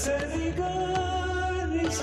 serdiganes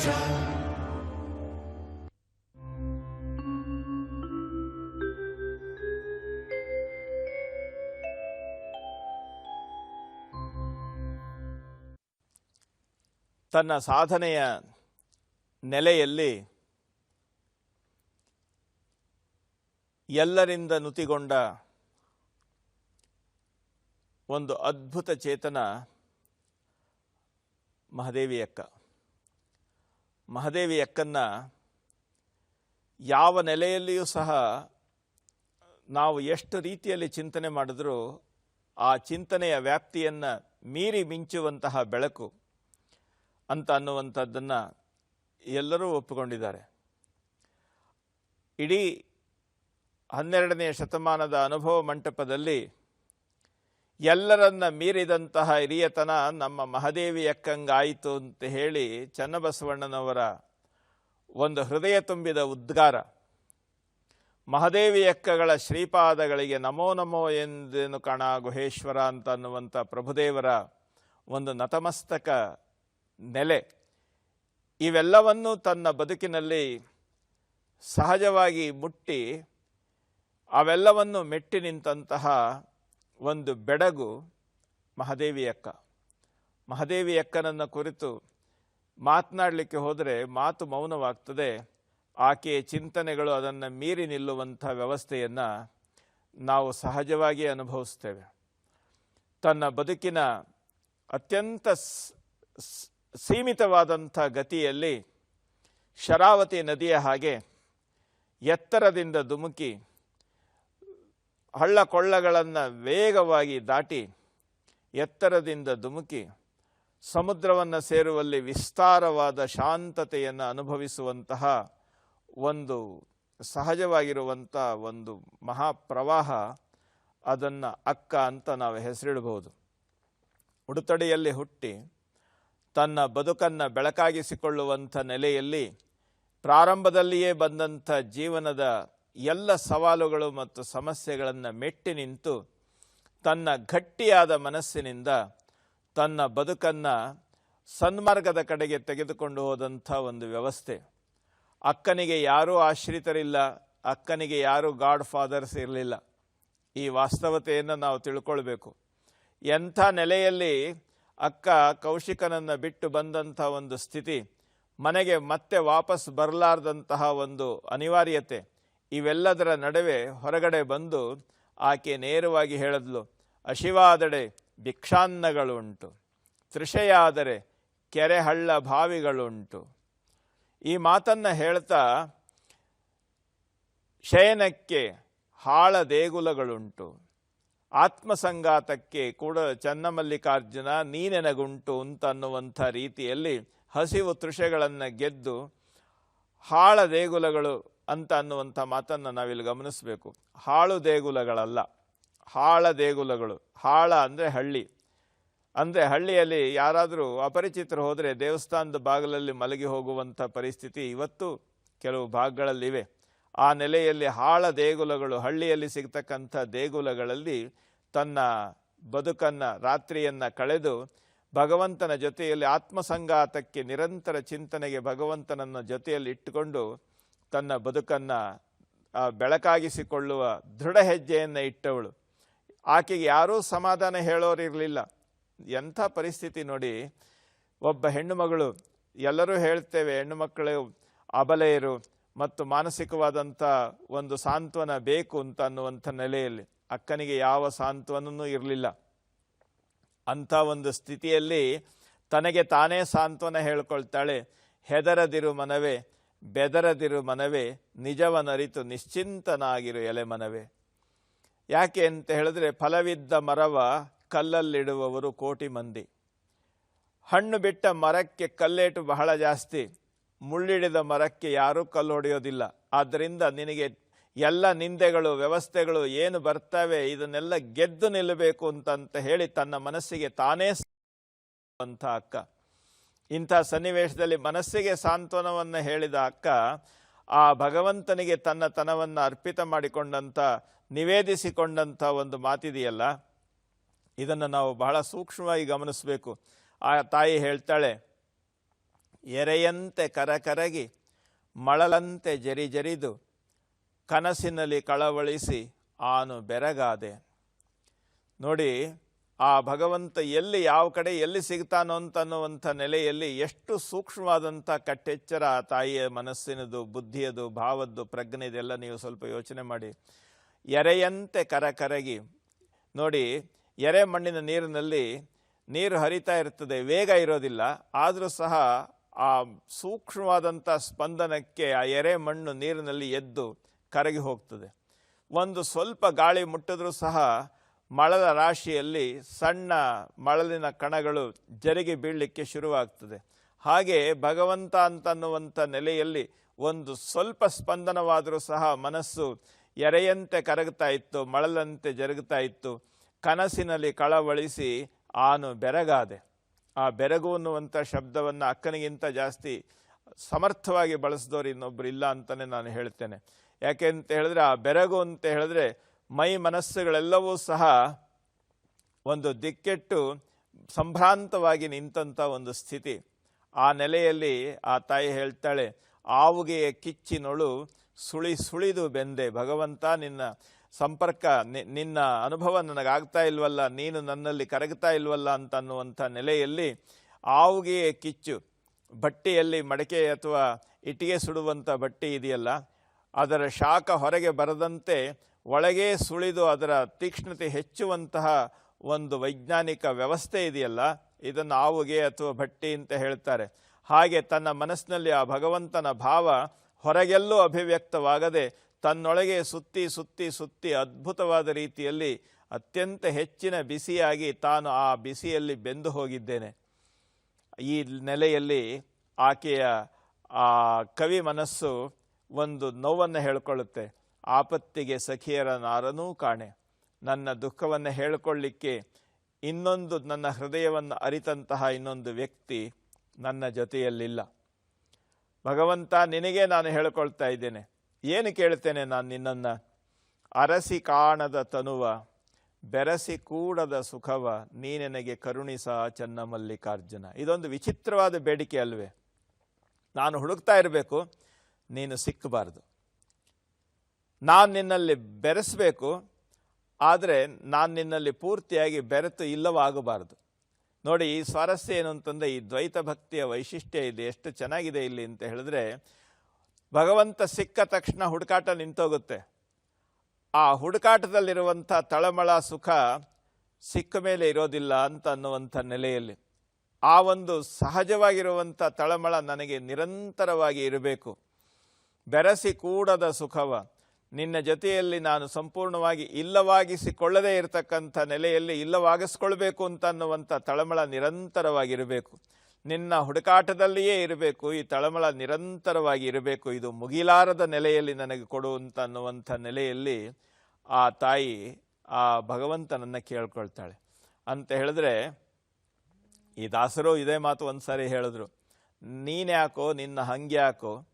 ತನ್ನ ಸಾಧನೆಯ ನೆಲೆಯಲ್ಲಿ ಎಲ್ಲರಿಂದ ನುತಿಗೊಂಡ ಒಂದು ಅದ್ಭುತ ಚೇತನ ಮಹದೇವಿ ಅಕ್ಕ ಮಹದೇವಿ ಅಕ್ಕನ್ನ ಯಾವ ನೆಲೆಯಲ್ಲಿಯೂ ಸಹ ನಾವು ಎಷ್ಟು ರೀತಿಯಲ್ಲಿ ಚಿಂತನೆ ಮಾಡಿದ್ರೂ ಆ ಚಿಂತನೆಯ ವ್ಯಾಪ್ತಿಯನ್ನು ಮೀರಿ ಮಿಂಚುವಂತಹ ಬೆಳಕು ಅಂತ ಅನ್ನುವಂಥದ್ದನ್ನು ಎಲ್ಲರೂ ಒಪ್ಪಿಕೊಂಡಿದ್ದಾರೆ. ಇಡೀ ಹನ್ನೆರಡನೆಯ ಶತಮಾನದ ಅನುಭವ ಮಂಟಪದಲ್ಲಿ ಎಲ್ಲರನ್ನ ಮೀರಿದಂತಹ ಹಿರಿಯತನ ನಮ್ಮ ಮಹದೇವಿ ಅಕ್ಕಂಗಾಯಿತು ಅಂತ ಹೇಳಿ ಚನ್ನಬಸವಣ್ಣನವರ ಒಂದು ಹೃದಯ ತುಂಬಿದ ಉದ್ಗಾರ. ಮಹಾದೇವಿ ಅಕ್ಕಗಳ ಶ್ರೀಪಾದಗಳಿಗೆ ನಮೋ ನಮೋ ಎಂದೇನು ಕಾಣ ಗುಹೇಶ್ವರ ಅಂತ ಅನ್ನುವಂಥ ಪ್ರಭುದೇವರ ಒಂದು ನತಮಸ್ತಕ ನೆಲೆ. ಇವೆಲ್ಲವನ್ನೂ ತನ್ನ ಬದುಕಿನಲ್ಲಿ ಸಹಜವಾಗಿ ಮುಟ್ಟಿ ಅವೆಲ್ಲವನ್ನು ಮೆಟ್ಟಿ ನಿಂತಹ ಒಂದು ಬೆಡಗು ಮಹಾದೇವಿ ಅಕ್ಕ. ಮಹಾದೇವಿ ಅಕ್ಕನನ್ನು ಕುರಿತು ಮಾತನಾಡಲಿಕ್ಕೆ ಹೋದರೆ ಮಾತು ಮೌನವಾಗ್ತದೆ. ಆಕೆಯ ಚಿಂತನೆಗಳು ಅದನ್ನು ಮೀರಿ ನಿಲ್ಲುವಂಥ ವ್ಯವಸ್ಥೆಯನ್ನು ನಾವು ಸಹಜವಾಗಿ ಅನುಭವಿಸ್ತೇವೆ. ತನ್ನ ಬದುಕಿನ ಅತ್ಯಂತ ಸೀಮಿತವಾದಂಥ ಗತಿಯಲ್ಲಿ ಶರಾವತಿ ನದಿಯ ಹಾಗೆ ಎತ್ತರದಿಂದ ಧುಮುಕಿ ಹಳ್ಳ ಕೊಳ್ಳಗಳನ್ನು ವೇಗವಾಗಿ ದಾಟಿ ಎತ್ತರದಿಂದ ಧುಮುಕಿ ಸಮುದ್ರವನ್ನು ಸೇರುವಲ್ಲಿ ವಿಸ್ತಾರವಾದ ಶಾಂತತೆಯನ್ನು ಅನುಭವಿಸುವಂತಹ ಒಂದು ಸಹಜವಾಗಿರುವಂಥ ಒಂದು ಮಹಾಪ್ರವಾಹ ಅದನ್ನು ಅಕ್ಕ ಅಂತ ನಾವು ಹೆಸರಿಡಬಹುದು. ಉಡುತಡಿಯಲ್ಲಿ ಹುಟ್ಟಿ ತನ್ನ ಬದುಕನ್ನು ಬೆಳಕಾಗಿಸಿಕೊಳ್ಳುವಂಥ ನೆಲೆಯಲ್ಲಿ ಪ್ರಾರಂಭದಲ್ಲಿಯೇ ಬಂದಂಥ ಜೀವನದ ಎಲ್ಲ ಸವಾಲುಗಳು ಮತ್ತು ಸಮಸ್ಯೆಗಳನ್ನು ಮೆಟ್ಟಿ ನಿಂತು ತನ್ನ ಗಟ್ಟಿಯಾದ ಮನಸ್ಸಿನಿಂದ ತನ್ನ ಬದುಕನ್ನು ಸನ್ಮಾರ್ಗದ ಕಡೆಗೆ ತೆಗೆದುಕೊಂಡು ಹೋದಂಥ ಒಂದು ವ್ಯವಸ್ಥೆ. ಅಕ್ಕನಿಗೆ ಯಾರೂ ಆಶ್ರಿತರಿಲ್ಲ, ಅಕ್ಕನಿಗೆ ಯಾರೂ ಗಾಡ್ ಫಾದರ್ಸ್ ಇರಲಿಲ್ಲ. ಈ ವಾಸ್ತವತೆಯನ್ನು ನಾವು ತಿಳ್ಕೊಳ್ಬೇಕು. ಎಂಥ ನೆಲೆಯಲ್ಲಿ ಅಕ್ಕ ಕೌಶಿಕನನ್ನು ಬಿಟ್ಟು ಬಂದಂಥ ಒಂದು ಸ್ಥಿತಿ ಮನೆಗೆ ಮತ್ತೆ ವಾಪಸ್ ಬರಲಾರ್ದಂತಹ ಒಂದು ಅನಿವಾರ್ಯತೆ. ಇವೆಲ್ಲದರ ನಡುವೆ ಹೊರಗಡೆ ಬಂದು ಆಕೆ ನೇರವಾಗಿ ಹೇಳಿದ್ಲು, ಅಶಿವಾದಡೆ ಭಿಕ್ಷಾನ್ನಗಳುಂಟು ತೃಷೆಯಾದರೆ ಕೆರೆ ಹಳ್ಳ ಬಾವಿಗಳುಂಟು. ಈ ಮಾತನ್ನು ಹೇಳ್ತಾ ಶಯನಕ್ಕೆ ಹಾಳ ದೇಗುಲಗಳುಂಟು ಆತ್ಮಸಂಗಾತಕ್ಕೆ ಕೂಡ ಚನ್ನಮಲ್ಲಿಕಾರ್ಜುನ ನೀನೆನಗುಂಟು ಅಂತ ಅನ್ನುವಂಥ ರೀತಿಯಲ್ಲಿ ಹಸಿವು ತೃಷೆಗಳನ್ನು ಗೆದ್ದು ಹಾಳ ದೇಗುಲಗಳು ಅಂತ ಅನ್ನುವಂಥ ಮಾತನ್ನು ನಾವಿಲ್ಲಿ ಗಮನಿಸಬೇಕು. ಹಾಳು ದೇಗುಲಗಳಲ್ಲ. ಹಾಳ ದೇಗುಲಗಳು. ಹಾಳ ಅಂದರೆ ಹಳ್ಳಿ. ಅಂದರೆ ಹಳ್ಳಿಯಲ್ಲಿ ಯಾರಾದರೂ ಅಪರಿಚಿತರು ಹೋದರೆ ದೇವಸ್ಥಾನದ ಬಾಗಿಲಲ್ಲಿ ಮಲಗಿ ಹೋಗುವಂಥ ಪರಿಸ್ಥಿತಿ ಇವತ್ತು ಕೆಲವು ಭಾಗಗಳಲ್ಲಿವೆ. ಆ ನೆಲೆಯಲ್ಲಿ ಹಾಳ ದೇಗುಲಗಳು, ಹಳ್ಳಿಯಲ್ಲಿ ಸಿಗ್ತಕ್ಕಂಥ ದೇಗುಲಗಳಲ್ಲಿ ತನ್ನ ಬದುಕನ್ನು, ರಾತ್ರಿಯನ್ನು ಕಳೆದು ಭಗವಂತನ ಜೊತೆಯಲ್ಲಿ ಆತ್ಮಸಂಗಾತಕ್ಕೆ ನಿರಂತರ ಚಿಂತನೆಗೆ ಭಗವಂತನನ್ನು ಜೊತೆಯಲ್ಲಿ ಇಟ್ಟುಕೊಂಡು ತನ್ನ ಬದುಕನ್ನು ಬೆಳಕಾಗಿಸಿಕೊಳ್ಳುವ ದೃಢ ಹೆಜ್ಜೆಯನ್ನು ಇಟ್ಟವಳು. ಆಕೆಗೆ ಯಾರೂ ಸಮಾಧಾನ ಹೇಳೋರಿರಲಿಲ್ಲ. ಎಂಥ ಪರಿಸ್ಥಿತಿ ನೋಡಿ, ಒಬ್ಬ ಹೆಣ್ಣು ಮಗಳು, ಎಲ್ಲರೂ ಹೇಳ್ತೇವೆ ಹೆಣ್ಣು ಮಕ್ಕಳು, ಅಬಲೆಯರು ಮತ್ತು ಮಾನಸಿಕವಾದಂಥ ಒಂದು ಸಾಂತ್ವನ ಬೇಕು ಅಂತ ಅನ್ನುವಂಥ ನೆಲೆಯಲ್ಲಿ, ಅಕ್ಕನಿಗೆ ಯಾವ ಸಾಂತ್ವನೂ ಇರಲಿಲ್ಲ. ಅಂಥ ಒಂದು ಸ್ಥಿತಿಯಲ್ಲಿ ತನಗೆ ತಾನೇ ಸಾಂತ್ವನ ಹೇಳ್ಕೊಳ್ತಾಳೆ, ಹೆದರದಿರು ಮನವೇ ಬೆದರದಿರು ಮನವೇ, ನಿಜವನರಿತು ನಿಶ್ಚಿಂತನಾಗಿರು ಎಲೆ ಮನವೇ. ಯಾಕೆ ಅಂತ ಹೇಳಿದ್ರೆ, ಫಲವಿದ್ದ ಮರವ ಕಲ್ಲಲ್ಲಿಡುವವರು ಕೋಟಿ ಮಂದಿ. ಹಣ್ಣು ಬಿಟ್ಟ ಮರಕ್ಕೆ ಕಲ್ಲೇಟು ಬಹಳ ಜಾಸ್ತಿ. ಮುಳ್ಳಿಡಿದ ಮರಕ್ಕೆ ಯಾರೂ ಕಲ್ಲು ಹೊಡೆಯೋದಿಲ್ಲ. ಆದ್ದರಿಂದ ನಿನಗೆ ಎಲ್ಲ ನಿಂದೆಗಳು, ವ್ಯವಸ್ಥೆಗಳು ಏನು ಬರ್ತವೆ, ಇದನ್ನೆಲ್ಲ ಗೆದ್ದು ನಿಲ್ಲಬೇಕು ಅಂತಂತ ಹೇಳಿ ತನ್ನ ಮನಸ್ಸಿಗೆ ತಾನೇ ಅಂತ ಅಕ್ಕ. ಇಂಥ ಸನ್ನಿವೇಶದಲ್ಲಿ ಮನಸ್ಸಿಗೆ ಸಾಂತ್ವನವನ್ನು ಹೇಳಿದ ಅಕ್ಕ, ಆ ಭಗವಂತನಿಗೆ ತನ್ನ ತನವನ್ನು ಅರ್ಪಿತ ಮಾಡಿಕೊಂಡಂಥ ನಿವೇದಿಸಿಕೊಂಡಂಥ ಒಂದು ಮಾತಿದೆಯಲ್ಲ, ಇದನ್ನು ನಾವು ಬಹಳ ಸೂಕ್ಷ್ಮವಾಗಿ ಗಮನಿಸಬೇಕು. ಆ ತಾಯಿ ಹೇಳ್ತಾಳೆ, ಎರೆಯಂತೆ ಕರಕರಗಿ, ಮಳಲಂತೆ ಜರಿ ಜರಿದು, ಕನಸಿನಲ್ಲಿ ಕಳವಳಿಸಿ, ಆನು ಬೆರಗಾದೆ. ನೋಡಿ ಆ ಭಗವಂತ ಎಲ್ಲಿ ಯಾವ ಕಡೆ ಎಲ್ಲಿ ಸಿಗ್ತಾನೋ ಅಂತನ್ನುವಂಥ ನೆಲೆಯಲ್ಲಿ ಎಷ್ಟು ಸೂಕ್ಷ್ಮವಾದಂಥ ಕಟ್ಟೆಚ್ಚರ ತಾಯಿಯ ಮನಸ್ಸಿನದು, ಬುದ್ಧಿಯದು, ಭಾವದ್ದು ಪ್ರಜ್ಞೆ ಇದೆಲ್ಲ ನೀವು ಸ್ವಲ್ಪ ಯೋಚನೆ ಮಾಡಿ. ಎರೆಯಂತೆ ಕರಕರಗಿ ನೋಡಿ, ಎರೆ ಮಣ್ಣಿನ ನೀರಿನಲ್ಲಿ ನೀರು ಹರಿತಾ ಇರ್ತದೆ, ವೇಗ ಇರೋದಿಲ್ಲ. ಆದರೂ ಸಹ ಆ ಸೂಕ್ಷ್ಮವಾದಂಥ ಸ್ಪಂದನಕ್ಕೆ ಆ ಎರೆ ಮಣ್ಣು ನೀರಿನಲ್ಲಿ ಎದ್ದು ಕರಗಿ ಹೋಗ್ತದೆ. ಒಂದು ಸ್ವಲ್ಪ ಗಾಳಿ ಮುಟ್ಟಿದ್ರೂ ಸಹ ಮಳದ ರಾಶಿಯಲ್ಲಿ ಸಣ್ಣ ಮಳಲಿನ ಕಣಗಳು ಜರಿಗೆ ಬೀಳಲಿಕ್ಕೆ ಶುರುವಾಗ್ತದೆ. ಹಾಗೆ ಭಗವಂತ ಅಂತನ್ನುವಂಥ ನೆಲೆಯಲ್ಲಿ ಒಂದು ಸ್ವಲ್ಪ ಸ್ಪಂದನವಾದರೂ ಸಹ ಮನಸ್ಸು ಎರೆಯಂತೆ ಕರಗ್ತಾ ಇತ್ತು, ಮಳಲಂತೆ ಜರುಗ್ತಾ ಇತ್ತು. ಕನಸಿನಲ್ಲಿ ಕಳವಳಿಸಿ ಆನು ಬೆರಗಾದೆ. ಆ ಬೆರಗು ಅನ್ನುವಂಥ ಶಬ್ದವನ್ನು ಅಕ್ಕನಿಗಿಂತ ಜಾಸ್ತಿ ಸಮರ್ಥವಾಗಿ ಬಳಸಿದವರು ಇನ್ನೊಬ್ಬರು ಇಲ್ಲ ಅಂತಲೇ ನಾನು ಹೇಳ್ತೇನೆ. ಯಾಕೆ ಅಂತ ಹೇಳಿದ್ರೆ ಆ ಬೆರಗು ಅಂತ ಹೇಳಿದ್ರೆ ಮೈ ಮನಸ್ಸುಗಳೆಲ್ಲವೂ ಸಹ ಒಂದು ದಿಕ್ಕೆಟ್ಟು ಸಂಭ್ರಾಂತವಾಗಿ ನಿಂತಂಥ ಒಂದು ಸ್ಥಿತಿ. ಆ ನೆಲೆಯಲ್ಲಿ ಆ ತಾಯಿ ಹೇಳ್ತಾಳೆ, ಆವುಗೆಯ ಕಿಚ್ಚಿನೊಳು ಸುಳಿ ಸುಳಿದು ಬೆಂದೆ. ಭಗವಂತ, ನಿನ್ನ ಸಂಪರ್ಕ ನಿನ್ನ ಅನುಭವ ನನಗಾಗ್ತಾ ಇಲ್ವಲ್ಲ, ನೀನು ನನ್ನಲ್ಲಿ ಕರಗ್ತಾ ಇಲ್ವಲ್ಲ ಅಂತ ಅನ್ನುವಂಥ ನೆಲೆಯಲ್ಲಿ ಆವುಗೆಯ ಕಿಚ್ಚು, ಬಟ್ಟೆಯಲ್ಲಿ ಮಡಕೆ ಅಥವಾ ಇಟ್ಟಿಗೆ ಸುಡುವಂಥ ಬಟ್ಟೆ ಇದೆಯಲ್ಲ, ಅದರ ಶಾಖ ಹೊರಗೆ ಬರದಂತೆ ಒಳಗೆ ಸುಳಿದು ಅದರ ತೀಕ್ಷ್ಣತೆ ಹೆಚ್ಚುವಂತಹ ಒಂದು ವೈಜ್ಞಾನಿಕ ವ್ಯವಸ್ಥೆ ಇದೆಯಲ್ಲ, ಇದನ್ನು ಆವುಗೆ ಅಥವಾ ಭಟ್ಟಿ ಅಂತ ಹೇಳ್ತಾರೆ. ಹಾಗೆ ತನ್ನ ಮನಸ್ಸಿನಲ್ಲಿ ಆ ಭಗವಂತನ ಭಾವ ಹೊರಗೆಲ್ಲೂ ಅಭಿವ್ಯಕ್ತವಾಗದೆ ತನ್ನೊಳಗೆ ಸುತ್ತಿ ಸುತ್ತಿ ಸುತ್ತಿ ಅದ್ಭುತವಾದ ರೀತಿಯಲ್ಲಿ ಅತ್ಯಂತ ಹೆಚ್ಚಿನ ಬಿಸಿಯಾಗಿ ತಾನು ಆ ಬಿಸಿಯಲ್ಲಿ ಬೆಂದು ಹೋಗಿದ್ದೇನೆ. ಈ ನೆಲೆಯಲ್ಲಿ ಆಕೆಯ ಆ ಕವಿ ಮನಸ್ಸು ಒಂದು ನೋವನ್ನು ಹೇಳಿಕೊಳ್ಳುತ್ತೆ. ಆಪತ್ತಿಗೆ ಸಖಿಯರ ನಾರನೂ ಕಾಣೆ. ನನ್ನ ದುಃಖವನ್ನು ಹೇಳಿಕೊಳ್ಳಿಕ್ಕೆ ಇನ್ನೊಂದು ನನ್ನ ಹೃದಯವನ್ನು ಅರಿತಂತಹ ಇನ್ನೊಂದು ವ್ಯಕ್ತಿ ನನ್ನ ಜೊತೆಯಲ್ಲಿಲ್ಲ. ಭಗವಂತ, ನಿನಗೆ ನಾನು ಹೇಳಿಕೊಳ್ತಾ ಇದ್ದೇನೆ. ಏನು ಕೇಳ್ತೇನೆ ನಾನು ನಿನ್ನನ್ನು? ಅರಸಿ ಕಾಣದ ತನುವ, ಬೆರಸಿ ಕೂಡದ ಸುಖವ ನೀನೆನಗೆ ಕರುಣಿಸ ಚೆನ್ನ ಮಲ್ಲಿಕಾರ್ಜುನ ಇದೊಂದು ವಿಚಿತ್ರವಾದ ಬೇಡಿಕೆ ಅಲ್ವೇ? ನಾನು ಹುಡುಕ್ತಾ ಇರಬೇಕು, ನೀನು ಸಿಕ್ಕಬಾರ್ದು ನಾನು ನಿನ್ನಲ್ಲಿ ಬೆರೆಸಬೇಕು, ಆದರೆ ನಾನು ನಿನ್ನಲ್ಲಿ ಪೂರ್ತಿಯಾಗಿ ಬೆರೆತು ಇಲ್ಲವಾಗಬಾರದು. ನೋಡಿ, ಈ ಸ್ವಾರಸ್ಯ ಏನು ಅಂತಂದರೆ, ಈ ದ್ವೈತ ಭಕ್ತಿಯ ವೈಶಿಷ್ಟ್ಯ ಇದೆ, ಎಷ್ಟು ಚೆನ್ನಾಗಿದೆ ಇಲ್ಲಿ ಅಂತ ಹೇಳಿದ್ರೆ, ಭಗವಂತ ಸಿಕ್ಕ ತಕ್ಷಣ ಹುಡುಕಾಟ ನಿಂತೋಗುತ್ತೆ. ಆ ಹುಡುಕಾಟದಲ್ಲಿರುವಂಥ ತಳಮಳ ಸುಖ ಸಿಕ್ಕ ಮೇಲೆ ಇರೋದಿಲ್ಲ ಅಂತ ಅನ್ನುವಂಥ ನೆಲೆಯಲ್ಲಿ. ಆ ಒಂದು ಸಹಜವಾಗಿರುವಂಥ ತಳಮಳ ನನಗೆ ನಿರಂತರವಾಗಿ ಇರಬೇಕು. ಬೆರಸಿ ಕೂಡದ ಸುಖವ. ನಿನ್ನ ಜೊತೆಯಲ್ಲಿ ನಾನು ಸಂಪೂರ್ಣವಾಗಿ ಇಲ್ಲವಾಗಿಸಿಕೊಳ್ಳದೇ ಇರತಕ್ಕಂಥ ನೆಲೆಯಲ್ಲಿ ಇಲ್ಲವಾಗಿಸ್ಕೊಳ್ಬೇಕು ಅಂತ ಅನ್ನುವಂಥ ತಳಮಳ ನಿರಂತರವಾಗಿರಬೇಕು. ನಿನ್ನ ಹುಡುಕಾಟದಲ್ಲಿಯೇ ಇರಬೇಕು, ಈ ತಳಮಳ ನಿರಂತರವಾಗಿ ಇರಬೇಕು. ಇದು ಮುಗಿಲಾರದ ನೆಲೆಯಲ್ಲಿ ನನಗೆ ಕೊಡು ಅಂತ ಅನ್ನುವಂಥ ನೆಲೆಯಲ್ಲಿ ಆ ತಾಯಿ ಆ ಭಗವಂತನನ್ನು ಕೇಳ್ಕೊಳ್ತಾಳೆ. ಅಂತ ಹೇಳಿದ್ರೆ, ಈ ದಾಸರು ಇದೇ ಮಾತು ಒಂದು ಸಾರಿ ಹೇಳಿದ್ರು, ನೀನ್ಯಾಕೋ, ನಿನ್ನ ಹಂಗ್ಯಾಕೋ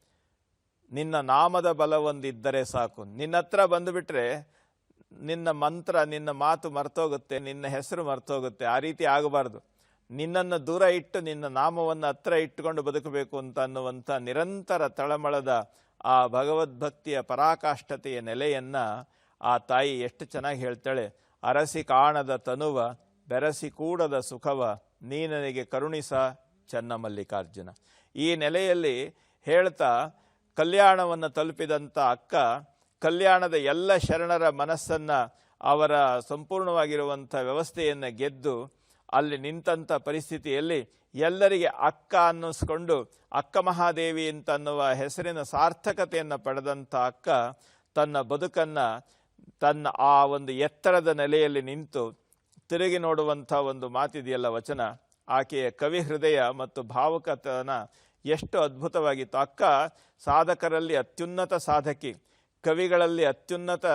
ನಿನ್ನ ನಾಮದ ಬಲವೊಂದಿದ್ದರೆ ಸಾಕು. ನಿನ್ನ ಹತ್ರ ಬಂದುಬಿಟ್ರೆ ನಿನ್ನ ಮಂತ್ರ, ನಿನ್ನ ಮಾತು ಮರ್ತೋಗುತ್ತೆ, ನಿನ್ನ ಹೆಸರು ಮರ್ತೋಗುತ್ತೆ, ಆ ರೀತಿ ಆಗಬಾರ್ದು. ನಿನ್ನನ್ನು ದೂರ ಇಟ್ಟು ನಿನ್ನ ನಾಮವನ್ನು ಹತ್ರ ಇಟ್ಟುಕೊಂಡು ಬದುಕಬೇಕು ಅಂತ ಅನ್ನುವಂಥ ನಿರಂತರ ತಳಮಳದ ಆ ಭಗವದ್ಭಕ್ತಿಯ ಪರಾಕಾಷ್ಠತೆಯ ನೆಲೆಯನ್ನು ಆ ತಾಯಿ ಎಷ್ಟು ಚೆನ್ನಾಗಿ ಹೇಳ್ತಾಳೆ. ಅರಸಿ ಕಾಣದ ತನುವ, ಬೆರಸಿ ಕೂಡದ ಸುಖವ, ನೀನನಿಗೆ ಕರುಣಿಸ ಚನ್ನ ಮಲ್ಲಿಕಾರ್ಜುನ ಈ ನೆಲೆಯಲ್ಲಿ ಹೇಳ್ತಾ ಕಲ್ಯಾಣವನ್ನು ತಲುಪಿದಂಥ ಅಕ್ಕ ಕಲ್ಯಾಣದ ಎಲ್ಲ ಶರಣರ ಮನಸ್ಸನ್ನು ಅವರ ಸಂಪೂರ್ಣವಾಗಿರುವಂಥ ವ್ಯವಸ್ಥೆಯನ್ನು ಗೆದ್ದು ಅಲ್ಲಿ ನಿಂತಹ ಪರಿಸ್ಥಿತಿಯಲ್ಲಿ ಎಲ್ಲರಿಗೆ ಅಕ್ಕ ಅನ್ನಿಸ್ಕೊಂಡು ಅಕ್ಕ ಮಹಾದೇವಿ ಅಂತನ್ನುವ ಹೆಸರಿನ ಸಾರ್ಥಕತೆಯನ್ನು ಪಡೆದಂಥ ಅಕ್ಕ ತನ್ನ ಬದುಕನ್ನು ತನ್ನ ಆ ಒಂದು ಎತ್ತರದ ನೆಲೆಯಲ್ಲಿ ನಿಂತು ತಿರುಗಿ ನೋಡುವಂಥ ಒಂದು ಮಾತಿದೆಯಲ್ಲ ವಚನ? ಆಕೆಯ ಕವಿ ಹೃದಯ ಮತ್ತು ಭಾವುಕತನ ಎಷ್ಟು ಅದ್ಭುತವಾಗಿತ್ತು. ಅಕ್ಕ ಸಾಧಕರಲ್ಲಿ ಅತ್ಯುನ್ನತ ಸಾಧಕಿ, ಕವಿಗಳಲ್ಲಿ ಅತ್ಯುನ್ನತ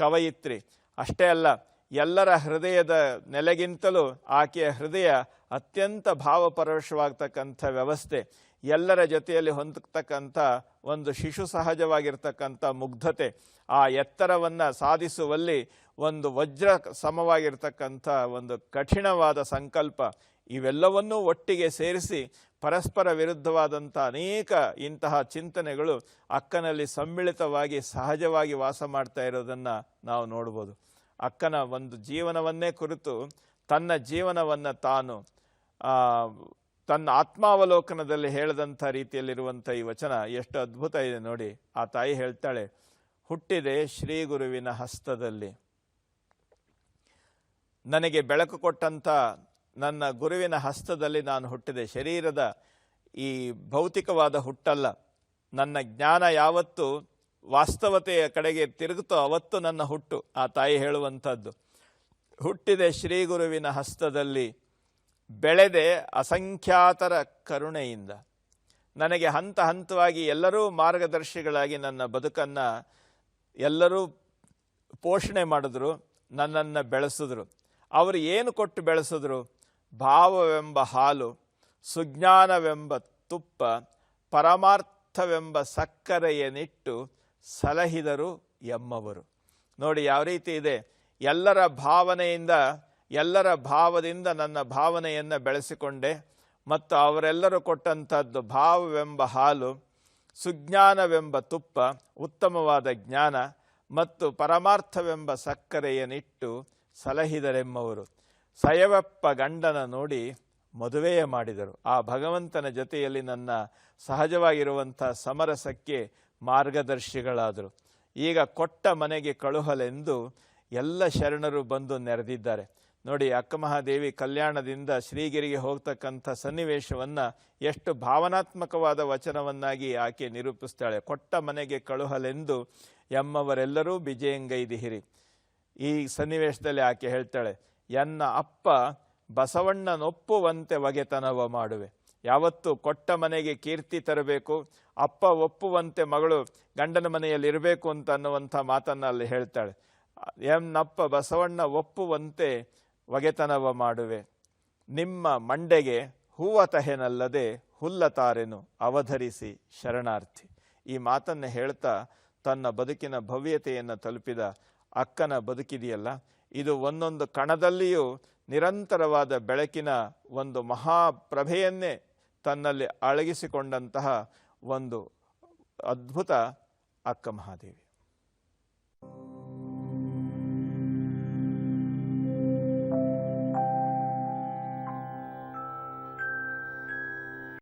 ಕವಯಿತ್ರಿ. ಅಷ್ಟೇ ಅಲ್ಲ, ಎಲ್ಲರ ಹೃದಯದ ನೆಲೆಗಿಂತಲೂ ಆಕೆಯ ಹೃದಯ ಅತ್ಯಂತ ಭಾವಪರವಶವಾಗ್ತಕ್ಕಂಥ ವ್ಯವಸ್ಥೆ, ಎಲ್ಲರ ಜೊತೆಯಲ್ಲಿ ಹೊಂದತಕ್ಕಂಥ ಒಂದು ಶಿಶು ಸಹಜವಾಗಿರ್ತಕ್ಕಂಥ ಮುಗ್ಧತೆ, ಆ ಎತ್ತರವನ್ನು ಸಾಧಿಸುವಲ್ಲಿ ಒಂದು ವಜ್ರ ಸಮವಾಗಿರ್ತಕ್ಕಂಥ ಒಂದು ಕಠಿಣವಾದ ಸಂಕಲ್ಪ, ಇವೆಲ್ಲವನ್ನೂ ಒಟ್ಟಿಗೆ ಸೇರಿಸಿ ಪರಸ್ಪರ ವಿರುದ್ಧವಾದಂಥ ಅನೇಕ ಇಂತಹ ಚಿಂತನೆಗಳು ಅಕ್ಕನಲ್ಲಿ ಸಮ್ಮಿಳಿತವಾಗಿ ಸಹಜವಾಗಿ ವಾಸ ಮಾಡ್ತಾ ಇರೋದನ್ನು ನಾವು ನೋಡ್ಬೋದು. ಅಕ್ಕನ ಒಂದು ಜೀವನವನ್ನೇ ಕುರಿತು ತನ್ನ ಜೀವನವನ್ನು ತಾನು ತನ್ನ ಆತ್ಮಾವಲೋಕನದಲ್ಲಿ ಹೇಳಿದಂಥ ರೀತಿಯಲ್ಲಿರುವಂಥ ಈ ವಚನ ಎಷ್ಟು ಅದ್ಭುತ ಇದೆ ನೋಡಿ. ಆ ತಾಯಿ ಹೇಳ್ತಾಳೆ, ಹುಟ್ಟಿದೆ ಶ್ರೀ ಗುರುವಿನ ಹಸ್ತದಲ್ಲಿ. ನನಗೆ ಬೆಳಕು ಕೊಟ್ಟಂಥ ನನ್ನ ಗುರುವಿನ ಹಸ್ತದಲ್ಲಿ ನಾನು ಹುಟ್ಟಿದೆ. ಶರೀರದ ಈ ಭೌತಿಕವಾದ ಹುಟ್ಟಲ್ಲ. ನನ್ನ ಜ್ಞಾನ ಯಾವತ್ತು ವಾಸ್ತವತೆಯ ಕಡೆಗೆ ತಿರುಗುತ್ತೋ ಅವತ್ತು ನನ್ನ ಹುಟ್ಟು, ಆ ತಾಯಿ ಹೇಳುವಂಥದ್ದು. ಹುಟ್ಟಿದೆ ಶ್ರೀ ಗುರುವಿನ ಹಸ್ತದಲ್ಲಿ, ಬೆಳೆದೆ ಅಸಂಖ್ಯಾತರ ಕರುಣೆಯಿಂದ. ನನಗೆ ಹಂತ ಹಂತವಾಗಿ ಎಲ್ಲರೂ ಮಾರ್ಗದರ್ಶಿಗಳಾಗಿ ನನ್ನ ಬದುಕನ್ನು ಎಲ್ಲರೂ ಪೋಷಣೆ ಮಾಡಿದ್ರು, ನನ್ನನ್ನು ಬೆಳೆಸಿದ್ರು. ಅವರು ಏನು ಕೊಟ್ಟು ಬೆಳೆಸಿದ್ರು? ಭಾವವೆಂಬ ಹಾಲು, ಸುಜ್ಞಾನವೆಂಬ ತುಪ್ಪ, ಪರಮಾರ್ಥವೆಂಬ ಸಕ್ಕರೆಯನಿಟ್ಟು ಸಲಹಿದರು ಎಮ್ಮವರು. ನೋಡಿ ಯಾವ ರೀತಿ ಇದೆ. ಎಲ್ಲರ ಭಾವನೆಯಿಂದ, ಎಲ್ಲರ ಭಾವದಿಂದ ನನ್ನ ಭಾವನೆಯನ್ನು ಬೆಳೆಸಿಕೊಂಡೆ ಮತ್ತು ಅವರೆಲ್ಲರೂ ಕೊಟ್ಟಂಥದ್ದು ಭಾವವೆಂಬ ಹಾಲು, ಸುಜ್ಞಾನವೆಂಬ ತುಪ್ಪ, ಉತ್ತಮವಾದ ಜ್ಞಾನ ಮತ್ತು ಪರಮಾರ್ಥವೆಂಬ ಸಕ್ಕರೆಯನಿಟ್ಟು ಸಲಹಿದರೆಮ್ಮವರು. ಸಯವೆಪ್ಪ ಗಂಡನ ನೋಡಿ ಮದುವೆಯ ಮಾಡಿದರು. ಆ ಭಗವಂತನ ಜೊತೆಯಲ್ಲಿ ನನ್ನ ಸಹಜವಾಗಿರುವಂಥ ಸಮರಸಕ್ಕೆ ಮಾರ್ಗದರ್ಶಿಗಳಾದರು. ಈಗ ಕೊಟ್ಟ ಮನೆಗೆ ಕಳುಹಲೆಂದು ಎಲ್ಲ ಶರಣರು ಬಂದು ನೆರೆದಿದ್ದಾರೆ. ನೋಡಿ, ಅಕ್ಕಮಹಾದೇವಿ ಕಲ್ಯಾಣದಿಂದ ಶ್ರೀಗಿರಿಗೆ ಹೋಗ್ತಕ್ಕಂಥ ಸನ್ನಿವೇಶವನ್ನು ಎಷ್ಟು ಭಾವನಾತ್ಮಕವಾದ ವಚನವನ್ನಾಗಿ ಆಕೆ ನಿರೂಪಿಸ್ತಾಳೆ. ಕೊಟ್ಟ ಮನೆಗೆ ಕಳುಹಲೆಂದು ಎಮ್ಮವರೆಲ್ಲರೂ ಬಿಜಯಂಗೈದಿಹಿರಿ ಈ ಸನ್ನಿವೇಶದಲ್ಲಿ ಆಕೆ ಹೇಳ್ತಾಳೆ ಎನ್ನ ಅಪ್ಪ ಬಸವಣ್ಣನೊಪ್ಪುವಂತೆ ಒಗೆತನವ ಮಾಡುವೆ. ಯಾವತ್ತು ಕೊಟ್ಟ ಮನೆಗೆ ಕೀರ್ತಿ ತರಬೇಕು, ಅಪ್ಪ ಒಪ್ಪುವಂತೆ ಮಗಳು ಗಂಡನ ಮನೆಯಲ್ಲಿ ಇರಬೇಕು ಅಂತ ಅನ್ನುವಂಥ ಮಾತನ್ನು ಅಲ್ಲಿ ಹೇಳ್ತಾಳೆ. ಎನ್ನಪ್ಪ ಬಸವಣ್ಣ ಒಪ್ಪುವಂತೆ ಒಗೆತನವ ಮಾಡುವೆ. ನಿಮ್ಮ ಮಂಡೆಗೆ ಹೂವ ತಹೆನಲ್ಲದೆ ಹುಲ್ಲ ತಾರೆನು ಅವಧರಿಸಿ ಶರಣಾರ್ಥಿ. ಈ ಮಾತನ್ನು ಹೇಳ್ತಾ ತನ್ನ ಬದುಕಿನ ಭವ್ಯತೆಯನ್ನು ತಲುಪಿದ ಅಕ್ಕನ ಬದುಕಿದೆಯಲ್ಲ ಇದು ಒಂದೊಂದು ಕಣದಲ್ಲಿಯೂ ನಿರಂತರವಾದ ಬೆಳಕಿನ ಒಂದು ಮಹಾಪ್ರಭೆಯನ್ನೇ ತನ್ನಲ್ಲಿ ಅಳಗಿಸಿಕೊಂಡಂತಹ ಒಂದು ಅದ್ಭುತ ಅಕ್ಕ ಮಹಾದೇವಿ.